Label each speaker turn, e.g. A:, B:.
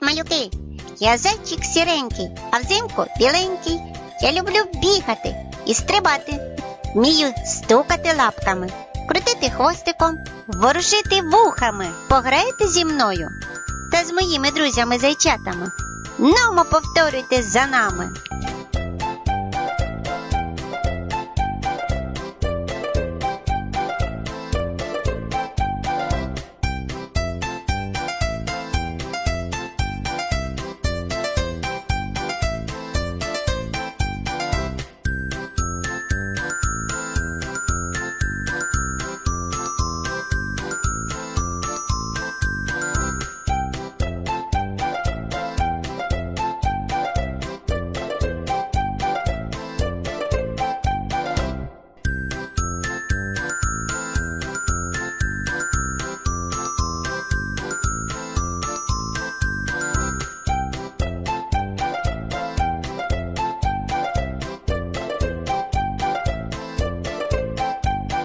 A: малюки. Я зайчик сіренький, а взимку біленький. Я люблю бігати і стрибати. Вмію стукати лапками, крутити хвостиком, ворушити вухами. Пограєте зі мною та з моїми друзями зайчатами. Намо повторюйте за нами.